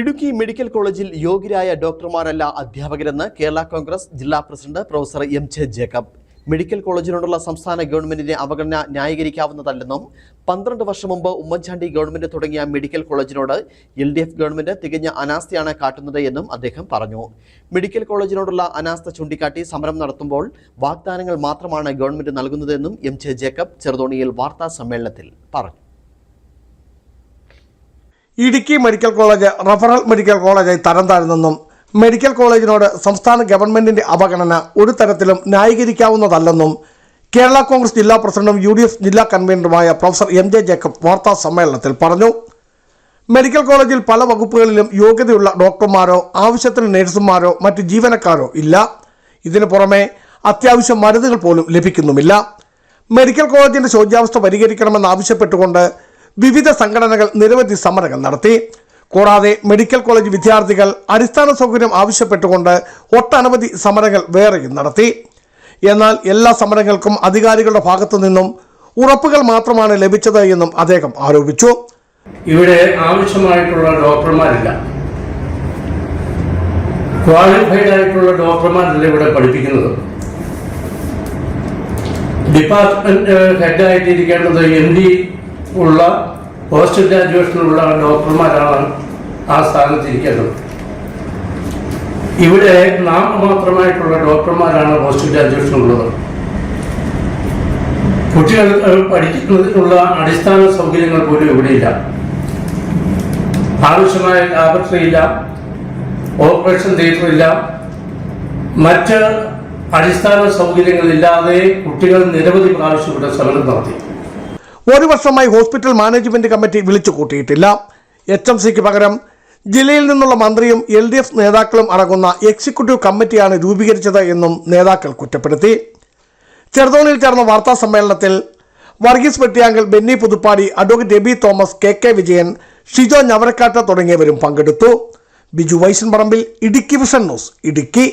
Idukki medical കോളേജിൽ യോഗ്യരായ ഡോക്ടർമാരല്ല അധ്യാപകരെന്ന് കേരള കോൺഗ്രസ് ജില്ലാ president professor M J Jacob. Medical കോളേജിനോടുള്ള സംസ്ഥാന ഗവൺമെന്റിന്റെ അവഗണന ന്യായീകരിക്കാവുന്നതല്ലെന്നും പന്ത്രണ്ട് വർഷം മുമ്പ് ഉമ്മൻചാണ്ടി ഗവൺമെന്റ് തുടങ്ങിയ മെഡിക്കൽ കോളേജിനോട് എൽ ഡി എഫ് ഗവൺമെന്റ് തികഞ്ഞ അനാസ്ഥയാണ് കാട്ടുന്നത് എന്നും അദ്ദേഹം പറഞ്ഞു. മെഡിക്കൽ കോളേജിനോടുള്ള അനാസ്ഥ ചൂണ്ടിക്കാട്ടി സമരം നടത്തുമ്പോൾ വാഗ്ദാനങ്ങൾ മാത്രമാണ് ഗവൺമെന്റ് നൽകുന്നതെന്നും എം ജെ ജേക്കബ് ചെറുതോണിയിൽ വാർത്താ സമ്മേളനത്തിൽ പറഞ്ഞു. Idukki medical college referral medical കോളേജായി തരം താഴ്ന്നെന്നും മെഡിക്കൽ കോളേജിനോട് സംസ്ഥാന ഗവൺമെന്റിന്റെ അവഗണന ഒരു തരത്തിലും ന്യായീകരിക്കാവുന്നതല്ലെന്നും കേരള കോൺഗ്രസ് ജില്ലാ പ്രസിഡന്റും യു ഡി എഫ് ജില്ലാ കൺവീനറുമായ പ്രൊഫസർ എം ജെ ജേക്കബ് വാർത്താ സമ്മേളനത്തിൽ പറഞ്ഞു. മെഡിക്കൽ കോളേജിൽ പല വകുപ്പുകളിലും യോഗ്യതയുള്ള ഡോക്ടർമാരോ ആവശ്യത്തിന് നഴ്സുമാരോ മറ്റ് ജീവനക്കാരോ ഇല്ല. ഇതിനു പുറമെ അത്യാവശ്യം മരുന്നുകൾ പോലും ലഭിക്കുന്നുമില്ല. മെഡിക്കൽ കോളേജിന്റെ ശോച്യാവസ്ഥ പരിഹരിക്കണമെന്നാവശ്യപ്പെട്ടുകൊണ്ട് വിവിധ സംഘടനകൾ നിരവധി സമരങ്ങൾ നടത്തി. കൂടാതെ മെഡിക്കൽ കോളേജ് വിദ്യാർത്ഥികൾ അടിസ്ഥാന സൗകര്യം ആവശ്യപ്പെട്ടുകൊണ്ട് ഒട്ടനവധി സമരങ്ങൾ വേറെയും നടത്തി. എന്നാൽ എല്ലാ സമരങ്ങൾക്കും അധികാരികളുടെ ഭാഗത്തു നിന്നും ഉറപ്പുകൾ മാത്രമാണ് ലഭിച്ചത് എന്നും അദ്ദേഹം ആരോപിച്ചു. ഇവിടെ ആവശ്യമായിട്ടുള്ള ഡോക്ടർമാരില്ല. ക്വാളിഫൈഡ് ആയിട്ടുള്ള ഡോക്ടർമാരല്ല ഇവിടെ പഠിപ്പിക്കുന്നത്. ഡിപ്പാർട്ട്മെന്റ് ഹെഡായിട്ടിരിക്കേണ്ടത് എം ഡി ഉള്ള പോസ്റ്റ് ഗ്രാജുവേഷനുള്ള ഡോക്ടർമാരാണ് ആ സ്ഥാനത്തിരിക്കേണ്ടത് ഇവിടെ നാമമാത്രമായിട്ടുള്ള ഡോക്ടർമാരാണ് പോസ്റ്റ് ഗ്രാജുവേഷൻ ഉള്ളത്. കുട്ടികൾ പഠിക്കുന്നതിനുള്ള അടിസ്ഥാന സൗകര്യങ്ങൾ പോലും ഇവിടെയില്ല ആവശ്യമായ ലാബറട്ടറി ഇല്ല ഓപ്പറേഷൻ തിയേറ്റർ ഇല്ല മറ്റ് അടിസ്ഥാന സൗകര്യങ്ങളില്ലാതെ കുട്ടികൾ നിരവധി പ്രാവശ്യം ഇവിടെ സമരം നടത്തി. ഒരു വർഷമായി ഹോസ്പിറ്റൽ മാനേജ്മെന്റ് കമ്മിറ്റി വിളിച്ചു കൂട്ടിയിട്ടില്ല. എച്ച് എം സിക്ക് പകരം ജില്ലയിൽ നിന്നുള്ള മന്ത്രിയും എൽ ഡി എഫ് നേതാക്കളും അടങ്ങുന്ന എക്സിക്യൂട്ടീവ് കമ്മിറ്റിയാണ് രൂപീകരിച്ചത് എന്നും നേതാക്കൾ കുറ്റപ്പെടുത്തി. ചെറുതോണിയിൽ ചേർന്ന വാർത്താ സമ്മേളനത്തിൽ Varghese Vettiyankal Benny Puthuppadi advocate Eby Thomas K K Vijayan Shijo Njavarakkattu തുടങ്ങിയവരും പങ്കെടുത്തു. Biju Vaishan Parambil Idukki vision news Idukki.